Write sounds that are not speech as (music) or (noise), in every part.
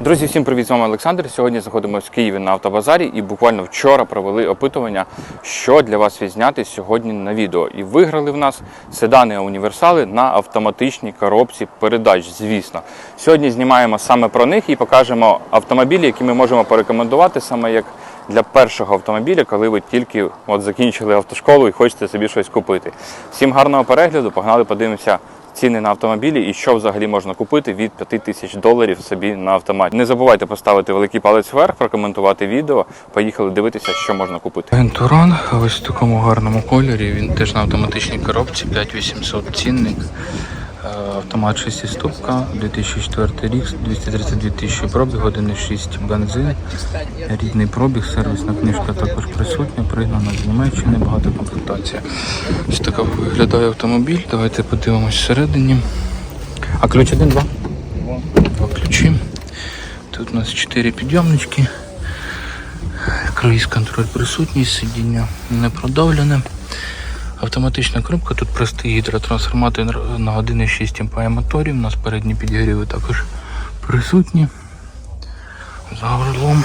Друзі, всім привіт, з вами Олександр. Сьогодні знаходимося в Києві на автобазарі і буквально вчора провели опитування, що для вас відзняти сьогодні на відео. І виграли в нас седани універсали на автоматичній коробці передач. Звісно, сьогодні знімаємо саме про них і покажемо автомобілі, які ми можемо порекомендувати саме як для першого автомобіля, коли ви тільки от закінчили автошколу і хочете собі щось купити. Всім гарного перегляду, погнали, подивимося ціни на автомобілі і що взагалі можна купити від 5 тисяч доларів собі на автоматі. Не забувайте поставити великий палець вверх, прокоментувати відео. Поїхали дивитися, що можна купити. Вентуран ось в такому гарному кольорі. Він теж на автоматичній коробці 5800 цінник. Автомат 6 ступка, 2004 рік, 232 тисячі пробіг, 1,6 бензин, рідний пробіг, сервісна книжка також присутня, пригнана з Німеччини, багато комплектація. Ось така виглядає автомобіль. Давайте подивимось всередині. А ключ один, два? Два ключі. Тут у нас 4 підйомнички. Круїз контроль присутній, сидіння не продавлене. Автоматична коробка, тут простий гідротрансформатор на 1,6 МПА моторів. У нас передні підігріви також присутні. За горлом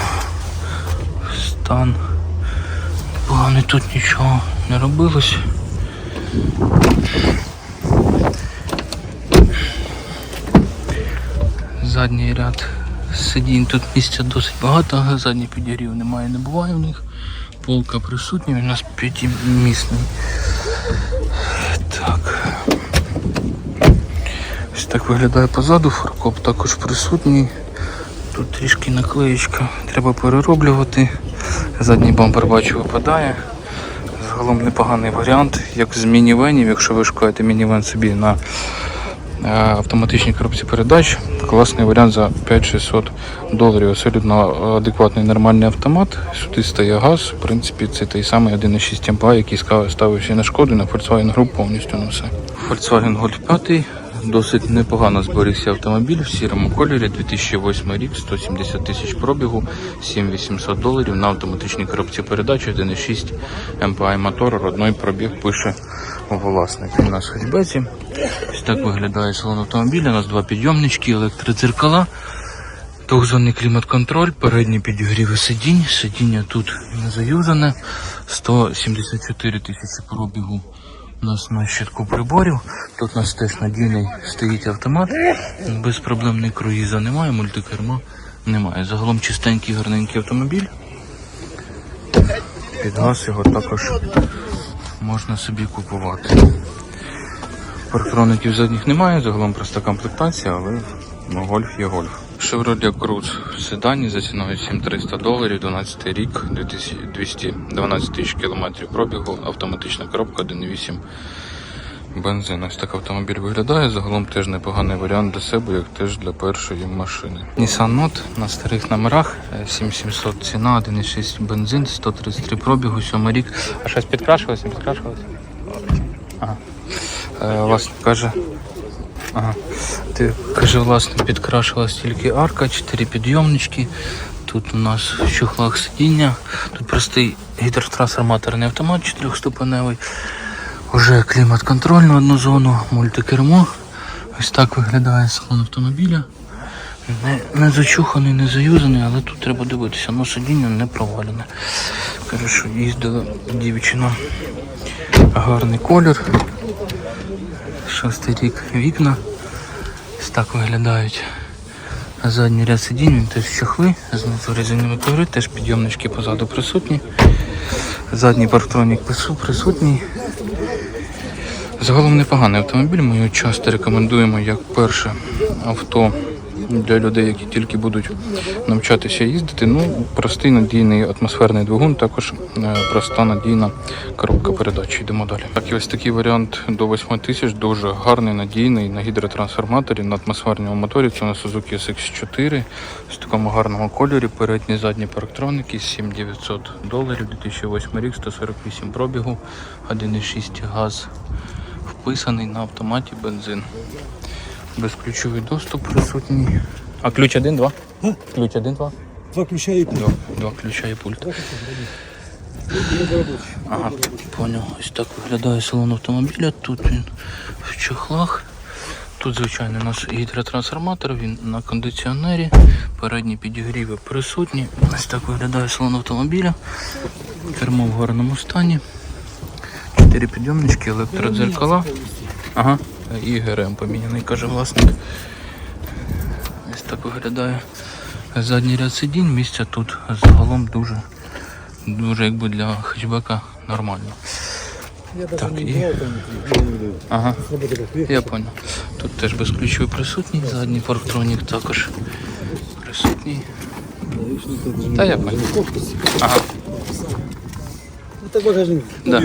стан. Поганий тут нічого не робилось. Задній ряд сидінь тут місця досить багато, а задній підігрів немає, не буває в них. Полка присутня, у нас п'ятимісний. Так. Ось так виглядає позаду, фаркоп також присутній. Тут трішки наклеєчка, треба перероблювати. Задній бампер бачу випадає. Загалом непоганий варіант, як з мінівенів, якщо ви шукаєте мінівен собі на е, автоматичній коробці передач. Класний варіант за 5-600 доларів. Абсолютно адекватний нормальний автомат. Сюди стає газ. В принципі, це той самий 1,6 МПА, який ставився на шкоду, на Volkswagen Group повністю на все. Volkswagen Golf 5. Досить непогано зберігся автомобіль в сірому кольорі, 2008 рік, 170 тисяч пробігу, 7800 доларів на автоматичній коробці передач, 1,6 MPI мотор, родной пробіг пише власник. У нас в. Ось так виглядає салон автомобіля. У нас два підйомнички, електродзеркала, двохзонний клімат-контроль, передні підігріви сидінь, сидіння тут не заюзане, 174 тисячі пробігу. У нас на щитку приборів. Тут у нас теж надійний стоїть автомат. Безпроблемний круїза немає, мультикерма немає. Загалом чистенький, гарненький автомобіль. Під газ його також можна собі купувати. Парктроників задніх немає, загалом проста комплектація, але ну, гольф є гольф. Chevrolet Cruze в седані за ціною 7300 доларів, 12 рік, 212 тисяч кілометрів пробігу, автоматична коробка 1.8 бензин. Ось так автомобіль виглядає. Загалом теж непоганий варіант для себе, як теж для першої машини. Nissan Note на старих номерах е, 7700 ціна, 1.6 бензин, 133 пробігу, 7 рік. А щось підкрашувалося, не підкрашувалося? Ага. Е, власне каже. Ага. Ти каже, власне, підкрашилась тільки арка, 4 підйомнички. Тут у нас в чохлах сидіння. Тут простий гідротрансформаторний автомат 4-ступеневий. Уже клімат-контроль на одну зону, мультикермо. Ось так виглядає салон автомобіля. Не, не зачуханий, не заюзаний, але тут треба дивитися, ну сидіння не провалене. Каже, що їздила дівчина. Гарний колір. Шостий рік вікна. Ось так виглядають. Задній ряд сидінь, теж чохли, знизу резинові коври, теж підйомнички позаду присутні. Задній парктронік присутній. Загалом непоганий автомобіль. Ми його часто рекомендуємо як перше авто для людей, які тільки будуть навчатися їздити. Ну, простий надійний атмосферний двигун, також е, проста надійна коробка передач. Йдемо далі. Так, і ось такий варіант до 8 тисяч, дуже гарний, надійний на гідротрансформаторі, на атмосферному моторі. Це на Suzuki SX4 в такому гарному кольорі. Передні задні парктроники 7900 доларів, 2008 рік, 148 пробігу, 1,6 газ вписаний на автоматі бензин. Безключовий доступ присутній. А ключ один, два? Ключ один, два? Два ключа і пульт. Два, два ключа і пульт. Ага, поняв. Ось так виглядає салон автомобіля. Тут він в чохлах. Тут, звичайно, у нас гідротрансформатор, він на кондиціонері. Передні підігріви присутні. Ось так виглядає салон автомобіля. Кермо в гарному стані. Чотири підйомнички, електродзеркала. Ага, і ГРМ поміняний, каже власник. Ось так виглядає задній ряд сидінь. Місця тут загалом дуже, дуже якби для хетчбека нормально. Так, і... Ага, я понял. Тут теж безключовий присутній, задній парктронік також присутній. Та я понял. Ага, Это багажник Да.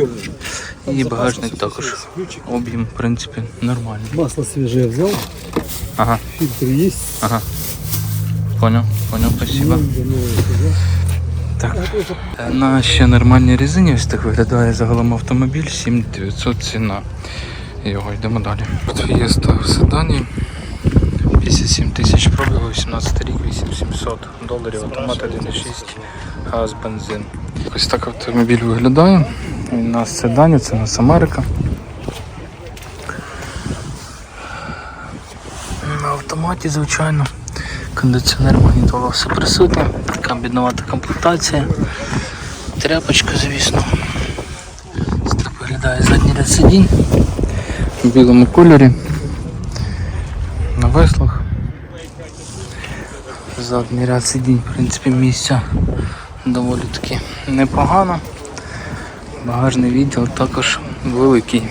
І багажник також. Об'єм, в принципі, нормальний. Масло свежее взял, Ага, фильтр есть. ага. Понял, понял, спасибо. Так. Е, На ще нормальній резині ось так виглядає загалом автомобіль 7900 ціна. Його йдемо далі. Фієста в седані. 57 тисяч пробігу, 18 рік, 8700 доларів, автомат 1.6, газ, бензин. Ось так автомобіль виглядає. Він на седані, це у нас Америка. На автоматі, звичайно. Кондиціонер магнітола все присутнє. Така бідновата комплектація. Тряпочка, звісно. Так виглядає задній ряд сидінь. В білому кольорі. На веслах. Задній ряд сидінь, в принципі, місця доволі таки непогано. Багажний відділ також великий.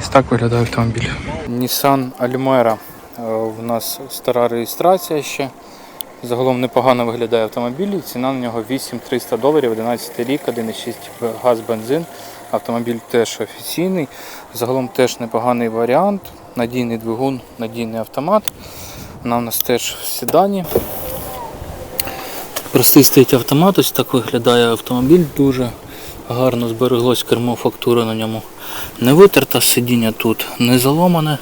Ось так виглядає автомобіль. Nissan Almera. Е, У нас стара реєстрація ще. Загалом непогано виглядає автомобіль. Ціна на нього 8300 доларів, 11 рік, 1,6 газ бензин. Автомобіль теж офіційний. Загалом теж непоганий варіант. Надійний двигун, надійний автомат. Вона у нас теж в седані. Простий стоїть автомат, ось так виглядає автомобіль. Дуже гарно збереглось кермо фактура на ньому. Не витерта сидіння тут, не заломане.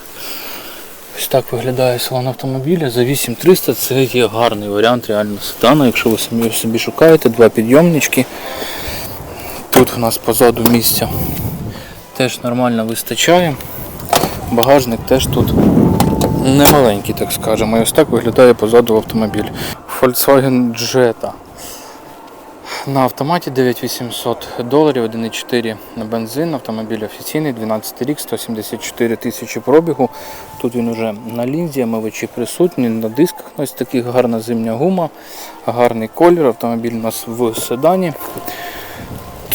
Ось так виглядає салон автомобіля. За 8300 це є гарний варіант реально седану, якщо ви самі собі шукаєте, два підйомнички. Тут у нас позаду місця теж нормально вистачає. Багажник теж тут немаленький, так скажемо. І ось так виглядає позаду автомобіль. Volkswagen Jetta. На автоматі 9800 доларів, 1,4 на бензин, автомобіль офіційний, 12 рік, 174 тисячі пробігу. Тут він уже на лінзі, омивачі присутні, на дисках ось таких гарна зимня гума, гарний колір, автомобіль у нас в седані.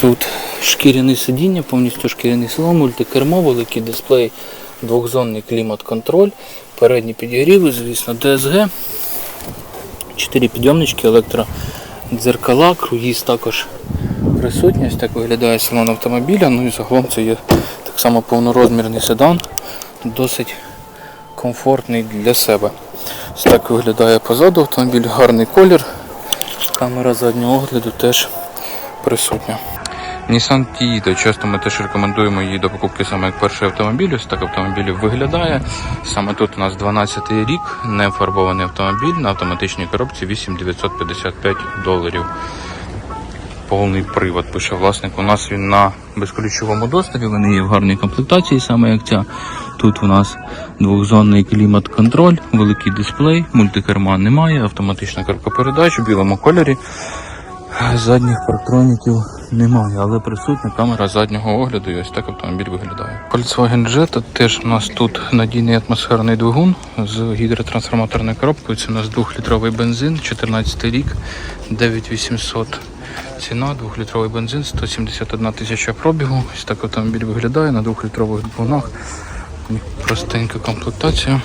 Тут шкіряне сидіння, повністю шкіряний салон, мультикермо, великий дисплей, двохзонний клімат-контроль, передні підігріви, звісно, DSG, 4 підйомнички, електродзеркала, круїз також присутній. Ось так виглядає салон автомобіля. Ну і загалом це є так само повнорозмірний седан, досить комфортний для себе. Ось так виглядає позаду автомобіль, гарний колір. Камера заднього огляду теж присутня. Nissan Tiida, часто ми теж рекомендуємо її до покупки саме як перший автомобіль. Ось так автомобіль виглядає. Саме тут у нас 12 й рік, не фарбований автомобіль на автоматичній коробці 8955 доларів. Повний привод, пише власник. У нас він на безключовому доступі, вони є в гарній комплектації, саме як ця. Тут у нас двохзонний клімат-контроль, великий дисплей, мультикерма немає, автоматична коробка передач у білому кольорі. Задніх парктроніків немає, але присутня камера заднього огляду і ось так автомобіль виглядає. Volkswagen Jetta теж у нас тут надійний атмосферний двигун з гідротрансформаторною коробкою. Це у нас 2-літровий бензин, 14 рік, 9800 ціна, 2-літровий бензин, 171 тисяча пробігу. Ось так автомобіль виглядає на 2-літрових двигунах. Простенька комплектація.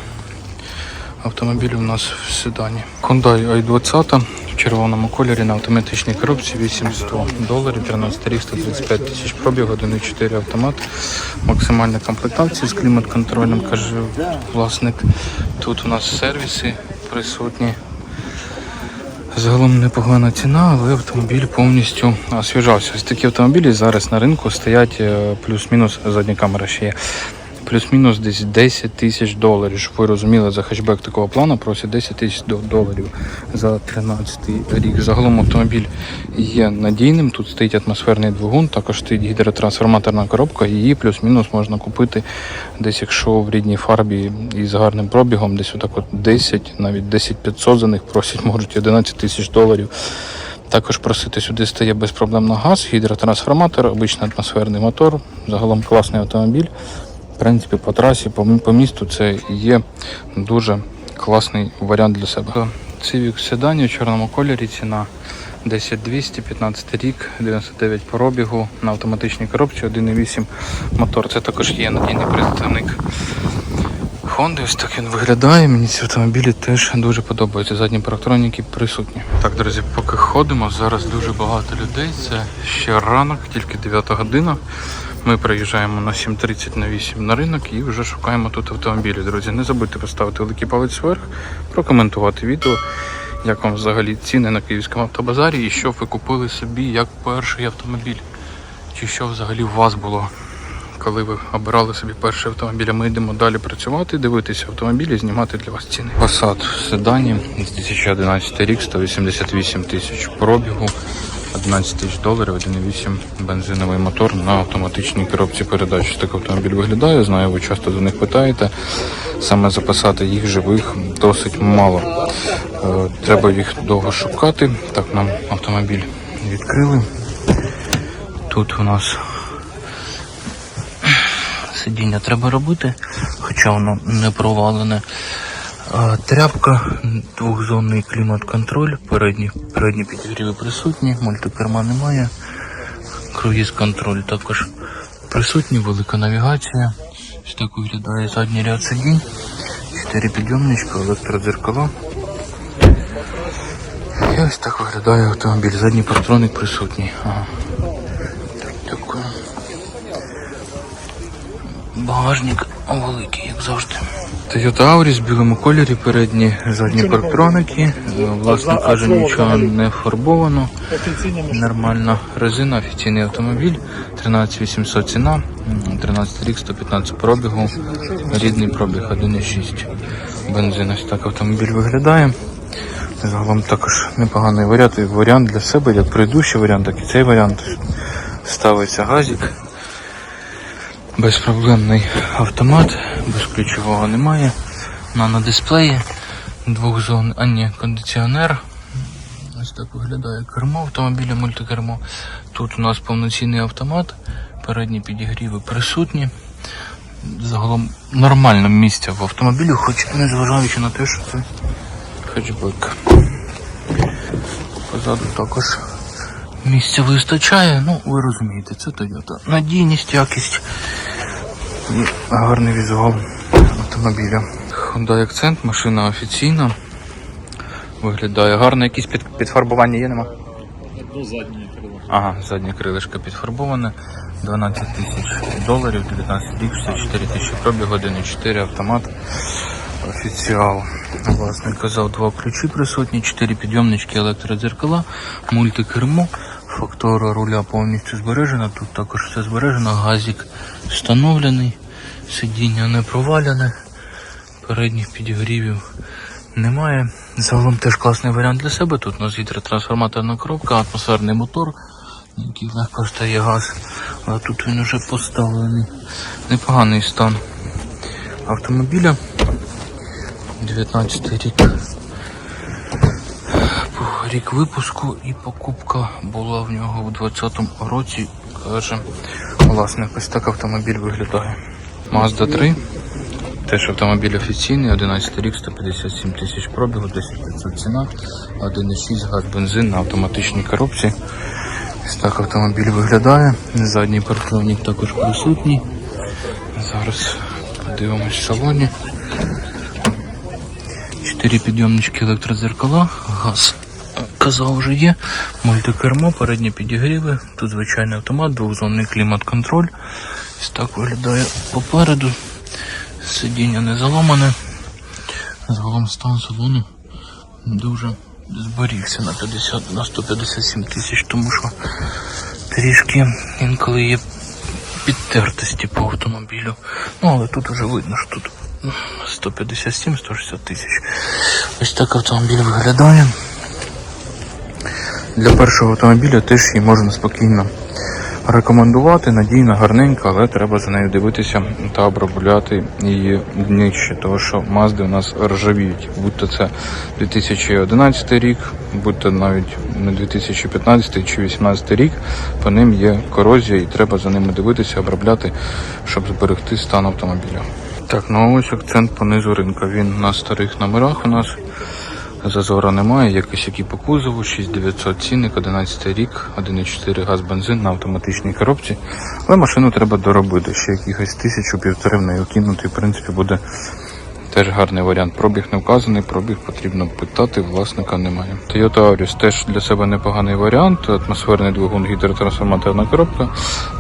Автомобіль у нас в седані. Hyundai i20 в червоному кольорі на автоматичній коробці 800 доларів, 13 рік, 135 тисяч пробіг, 1.4 автомат. Максимальна комплектація з клімат-контролем, каже власник. Тут у нас сервіси присутні. Загалом непогана ціна, але автомобіль повністю освіжався. Ось такі автомобілі зараз на ринку стоять е, плюс-мінус задня камера ще є. Плюс-мінус десь 10 тисяч доларів. Щоб ви розуміли, за хетчбек такого плану просять 10 тисяч доларів за 13 рік. Загалом автомобіль є надійним. Тут стоїть атмосферний двигун, також стоїть гідротрансформаторна коробка. Її плюс-мінус можна купити десь, якщо в рідній фарбі і з гарним пробігом, десь отак от 10, навіть 10 500 за них просять, (laughs) можуть 11 тисяч доларів. Також просити сюди стає безпроблемно газ, гідротрансформатор, обичний атмосферний мотор. Загалом класний автомобіль. Принципі, по трасі, по, місту це є дуже класний варіант для себе. Civic седані в чорному кольорі ціна 10200, 15 рік, 99 пробігу на автоматичній коробці, 1,8 мотор. Це також є надійний представник Honda, ось так він виглядає. Мені ці автомобілі теж дуже подобаються. Задні парктроніки присутні. Так, друзі, поки ходимо, зараз дуже багато людей. Це ще ранок, тільки 9 година. Ми приїжджаємо на 7.30 на 8 на ринок і вже шукаємо тут автомобілі. Друзі, не забудьте поставити великий палець вверх, прокоментувати відео, як вам взагалі ціни на київському автобазарі і що ви купили собі як перший автомобіль. Чи що взагалі у вас було коли ви обирали собі перший автомобіль, а ми йдемо далі працювати, дивитися автомобілі, знімати для вас ціни. Passat в седані з 2011 рік, 188 тисяч пробігу, 11 тисяч доларів, 1,8 бензиновий мотор на автоматичній коробці передач. Так автомобіль виглядає, знаю, ви часто за них питаєте. Саме запасати їх живих досить мало. Е, Треба їх довго шукати. Так нам автомобіль відкрили. Тут у нас сидіння треба робити, хоча воно не провалене. Тряпка, двохзонний клімат-контроль, передні, передні підігріви присутні, мультикерма немає, круїз-контроль також присутній, велика навігація. Ось так виглядає задній ряд сидінь, 4 підйомничка, електродзеркала. І ось так виглядає автомобіль. Задній партроник присутній. Ага. Багажник великий, як завжди. Toyota Auris в білому кольорі, передні задні парктроники. Е, Власне каже, нічого не фарбовано. Нормальна резина, офіційний автомобіль. 13800 ціна, 13 рік, 115 пробігу, рідний пробіг 1,6 бензин. Ось так автомобіль виглядає. Загалом також непоганий варіант, варіант для себе, як предыдущий варіант, так і цей варіант. Ставиться газик. Безпроблемний автомат, безключового немає. На, на двох зон, а ні, кондиціонер. Ось так виглядає кермо автомобіля, мультикермо. Тут у нас повноцінний автомат, передні підігріви присутні. Загалом нормально місця в автомобілі, хоч не зважаючи на те, що це хетчбек. Позаду також місця вистачає, ну ви розумієте, це Toyota. Надійність, якість і гарний візуал автомобіля. Hyundai Accent, машина офіційна. Виглядає гарно, якісь під, підфарбування є, нема? Ну, заднє крило. Ага, заднє крилишко підфарбоване. 12 тисяч доларів, 19 рік, 64 тисячі пробіг, 1,4 автомат. Офіціал. Власник казав, два ключі присутні, 4 підйомнички, електродзеркала, мультикермо, фактора руля повністю збережена. Тут також все збережено, газик встановлений, сидіння не провалене, передніх підігрівів немає. Загалом теж класний варіант для себе. Тут у нас гідротрансформаторна коробка, атмосферний мотор, на який легко стає газ. Але тут він вже поставлений. Непоганий стан автомобіля. 19 рік. Рік випуску і покупка була в нього в 20-му році. Каже, власне, ось так автомобіль виглядає. Mazda 3. Теж автомобіль офіційний, 11 рік, 157 тисяч пробігу, 10 500 ціна, 1,6 газ бензин на автоматичній коробці. Ось так автомобіль виглядає. Задній парктронік також присутній. Зараз подивимось в салоні. Чотири підйомнички електрозеркала, газ. Казав вже є. Мультикермо, передні підігріви. Тут звичайний автомат, двохзонний клімат-контроль. Ось так виглядає попереду. Сидіння не заломане. Загалом стан салону дуже зберігся на 50 на 157 тисяч, тому що трішки інколи є підтертості по автомобілю. Ну, але тут вже видно, що тут 157-160 тисяч. Ось так автомобіль виглядає. Для першого автомобіля теж її можна спокійно рекомендувати. Надійна, гарненька, але треба за нею дивитися та обробляти її дніще, тому що мазди у нас ржавіють. Будь-то це 2011 рік, будь-то навіть не 2015 чи 2018 рік, по ним є корозія і треба за ними дивитися, обробляти, щоб зберегти стан автомобіля. Так, ну ось акцент по низу ринка. Він на старих номерах у нас. Зазора немає, якось який по кузову, 6900 цінник, 11 рік, 1,4 газ бензин на автоматичній коробці. Але машину треба доробити, ще якихось тисячу півтори в неї кинути, в принципі, буде теж гарний варіант. Пробіг не вказаний, пробіг потрібно питати, власника немає. Toyota Auris теж для себе непоганий варіант. Атмосферний двигун, гідротрансформаторна коробка.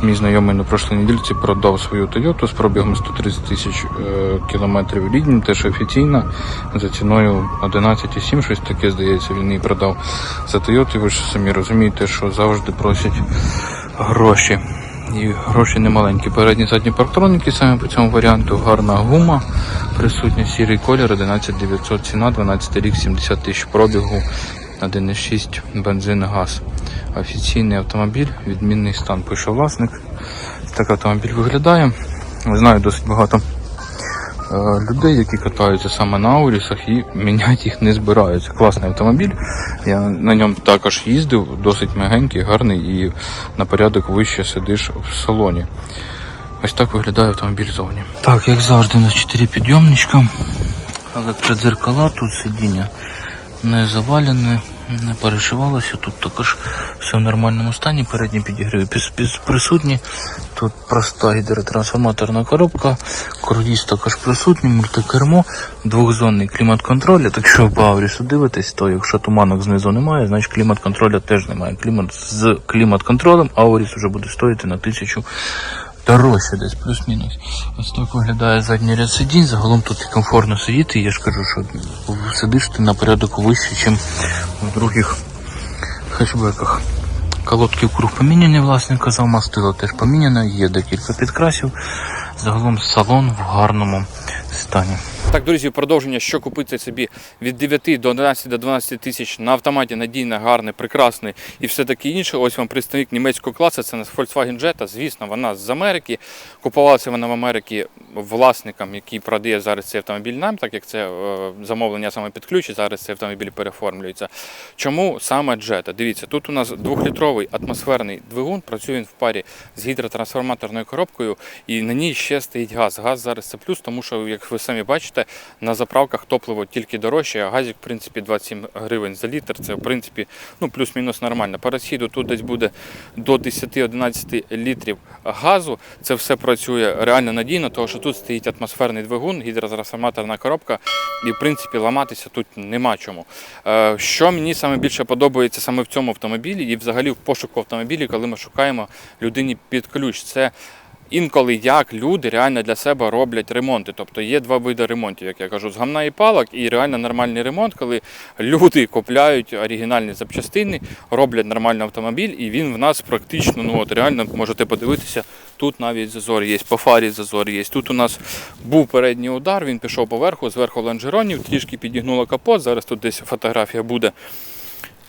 Мій знайомий на прошлій недільці продав свою Toyota з пробігом 130 тисяч е, кілометрів ріднім, теж офіційна, за ціною 11,7, щось таке, здається, він її продав. За Toyota, ви ж самі розумієте, що завжди просять гроші. І гроші немаленькі. Передні задні парктроніки саме по цьому варіанту. Гарна гума. Присутня сірий колір, 11900 ціна, 12 рік, 70 тисяч пробігу, 1,6 бензин, газ. Офіційний автомобіль, відмінний стан, пише власник. Так автомобіль виглядає. Знаю досить багато людей, які катаються саме на Аурісах і міняти їх не збираються. Класний автомобіль. Я на ньому також їздив, досить м'ягенький, гарний і на порядок вище сидиш в салоні. Ось так виглядає автомобіль зовні. Так, як завжди, на 4 підйомничка. Електродзеркала, тут сидіння не завалене, не перешивалося. Тут також все в нормальному стані. Передні підігріви присутні. Тут проста гідротрансформаторна коробка, круїз також присутній, мультикермо, двохзонний клімат-контроль. Так що по Аурісу дивитесь, то якщо туманок знизу немає, значить клімат-контроля теж немає. Клімат з клімат-контролем Ауріс вже буде стоїти на тисячу дорожче десь, плюс-мінус. Ось так виглядає задній ряд сидінь. Загалом тут комфортно сидіти. Я ж кажу, що сидиш ти на порядок вище, ніж в других хешбеках. Колодки в круг поміняні, власне казав, мастило теж поміняно, є декілька підкрасів. Загалом салон в гарному стані. Так, друзі, продовження, що купити собі від 9 до 11 до 12 тисяч на автоматі надійне, гарне, прекрасне і все таке інше. Ось вам представник німецького класу, це Volkswagen Jetta. Звісно, вона з Америки. Купувалася вона в Америці власникам, який продає зараз цей автомобіль нам, так як це е, замовлення саме під ключ, і зараз цей автомобіль переформлюється. Чому саме Jetta? Дивіться, тут у нас двохлітровий атмосферний двигун, працює він в парі з гідротрансформаторною коробкою, і на ній ще стоїть газ. Газ зараз це плюс, тому що, як ви самі бачите, на заправках топливо тільки дорожче, а газик, в принципі, 27 гривень за літр. Це, в принципі, ну, плюс-мінус нормально. По тут десь буде до 10-11 літрів газу. Це все працює реально надійно, тому що тут стоїть атмосферний двигун, гідротрансформаторна коробка, і, в принципі, ламатися тут нема чому. Е, Що мені саме більше подобається саме в цьому автомобілі і взагалі в пошуку автомобілі, коли ми шукаємо людині під ключ. Це інколи як люди реально для себе роблять ремонти. Тобто є два види ремонтів, як я кажу, з гамна і палок, і реально нормальний ремонт, коли люди купляють оригінальні запчастини, роблять нормальний автомобіль, і він в нас практично, ну от реально можете подивитися, тут навіть зазор є, по фарі зазор є. Тут у нас був передній удар, він пішов поверху, зверху лонжеронів, трішки підігнуло капот. Зараз тут десь фотографія буде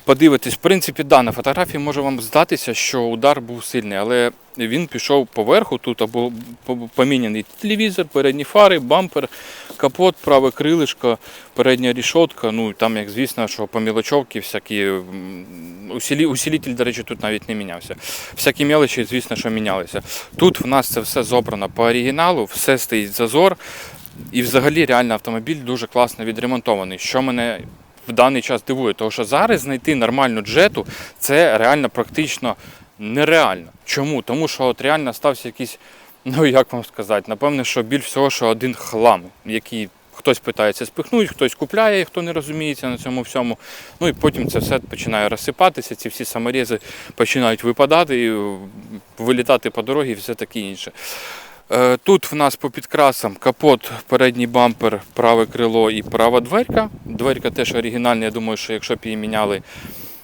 подивитись, в принципі, да, на фотографії може вам здатися, що удар був сильний, але він пішов поверху. Тут був поміняний телевізор, передні фари, бампер, капот, праве крилишко, передня рішотка. Ну там, як звісно, що по мілочовки всякі усілі, усілитель, до речі, тут навіть не мінявся. Всякі мелочі, звісно, що мінялися. Тут в нас це все зобрано по оригіналу, все стоїть зазор. І взагалі реально автомобіль дуже класно відремонтований. Що мене в даний час дивує, тому що зараз знайти нормальну джету це реально практично нереально. Чому? Тому що от реально стався якийсь, (laughs) ну як вам сказати, напевне, що більш всього, що один хлам, який хтось питається спихнути, хтось купляє, хто не розуміється на цьому всьому. Ну і потім це все починає розсипатися, ці всі саморези починають випадати, вилітати по дорозі і все таке інше. Е, Тут в нас по підкрасам капот, передній бампер, праве крило і права дверка. Дверка теж оригінальна, я думаю, що якщо б її міняли,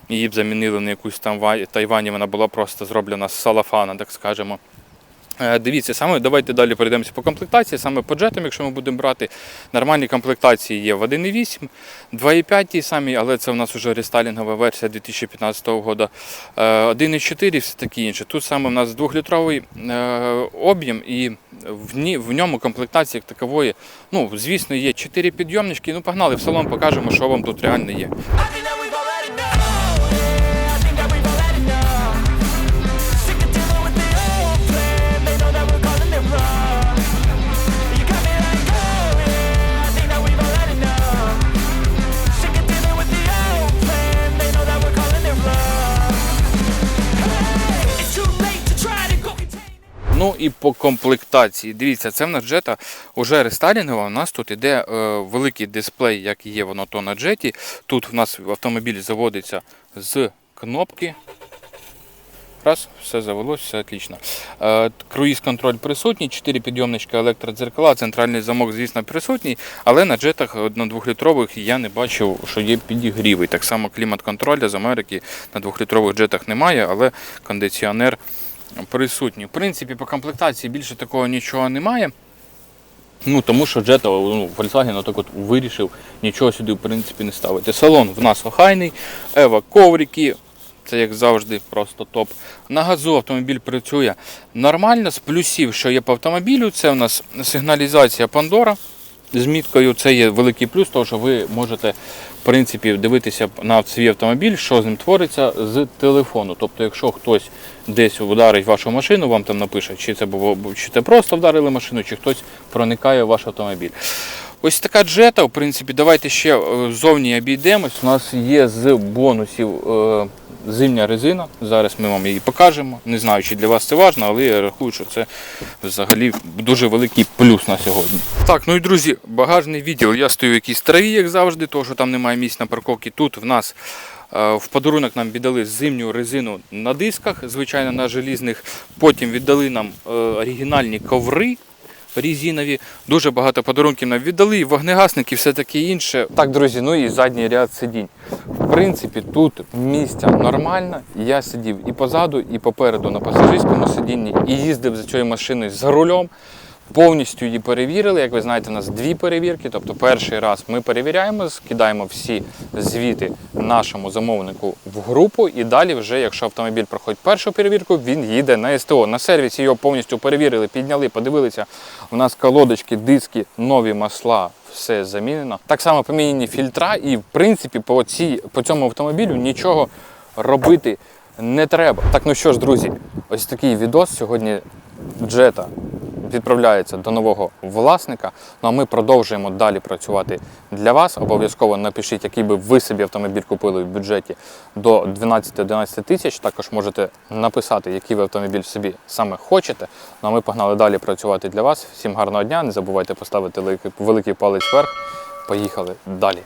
її б замінили на якусь там Тайвані, вона була просто зроблена з салафана, так скажемо. Е, Дивіться, саме давайте далі перейдемося по комплектації, саме по джетам, якщо ми будемо брати. Нормальні комплектації є в 1.8, 2.5 ті самі, але це у нас вже рестайлінгова версія 2015 року. Е, 1.4 все таке інше. Тут саме у нас 2-літровий е, об'єм і в, в ньому комплектації як такової, ну, звісно, є 4 підйомнички. Ну, погнали в салон, покажемо, що вам тут реально є. І по комплектації. Дивіться, це в нас джета уже рестайлінгова. У нас тут іде е, великий дисплей, як є воно то на джеті. Тут в нас автомобіль заводиться з кнопки. Раз, все завелось, все отлично. Е, круїз-контроль присутній, 4 підйомнички електродзеркала, центральний замок, звісно, присутній, але на джетах на двохлітрових я не бачив, що є підігріви. Так само клімат-контроль з Америки на двохлітрових джетах немає, але кондиціонер присутні. В принципі, по комплектації більше такого нічого немає. Ну, тому що Jetta, ну, Volkswagen отак от вирішив нічого сюди в принципі не ставити. Салон в нас охайний, Ева коврики, це як завжди просто топ. На газу автомобіль працює нормально. З плюсів, що є по автомобілю, це у нас сигналізація Pandora з міткою. Це є великий плюс, тому що ви можете в принципі дивитися на свій автомобіль, що з ним твориться з телефону. Тобто, якщо хтось десь вдарить вашу машину, вам там напише, чи це було чи це просто вдарили машину, чи хтось проникає в ваш автомобіль. Ось така джета, в принципі, давайте ще е, ззовні обійдемось. У нас є з бонусів е, зимня резина. Зараз ми вам її покажемо. Не знаю, чи для вас це важливо, але я рахую, що це взагалі дуже великий плюс на сьогодні. Так, ну і друзі, багажний відділ. Я стою в якійсь траві, як завжди, тому що там немає місць на парковці. Тут в нас е, в подарунок нам віддали зимню резину на дисках, звичайно, на желізних. Потім віддали нам оригінальні коври різинові. Дуже багато подарунків нам віддали, вогнегасники, все таке інше. Так, друзі, ну і задній ряд сидінь. В принципі, тут місця нормально. Я сидів і позаду, і попереду на пасажирському сидінні, і їздив за цією машиною за рулем. Повністю її перевірили. Як ви знаєте, у нас дві перевірки. Тобто, перший раз ми перевіряємо, скидаємо всі звіти нашому замовнику в групу, і далі, вже, якщо автомобіль проходить першу перевірку, він їде на СТО. На сервісі його повністю перевірили, підняли, подивилися. У нас колодочки, диски, нові масла. Все замінено. Так само поміняні фільтра, і в принципі по, цій, по цьому автомобілю нічого робити не треба. Так, ну що ж, друзі, ось такий відос сьогодні джета відправляється до нового власника. Ну а ми продовжуємо далі працювати для вас. Обов'язково напишіть, який би ви собі автомобіль купили в бюджеті до 12-11 тисяч. Також можете написати, який ви автомобіль собі саме хочете. Ну а ми погнали далі працювати для вас. Всім гарного дня. Не забувайте поставити великий- палець вверх. Поїхали далі.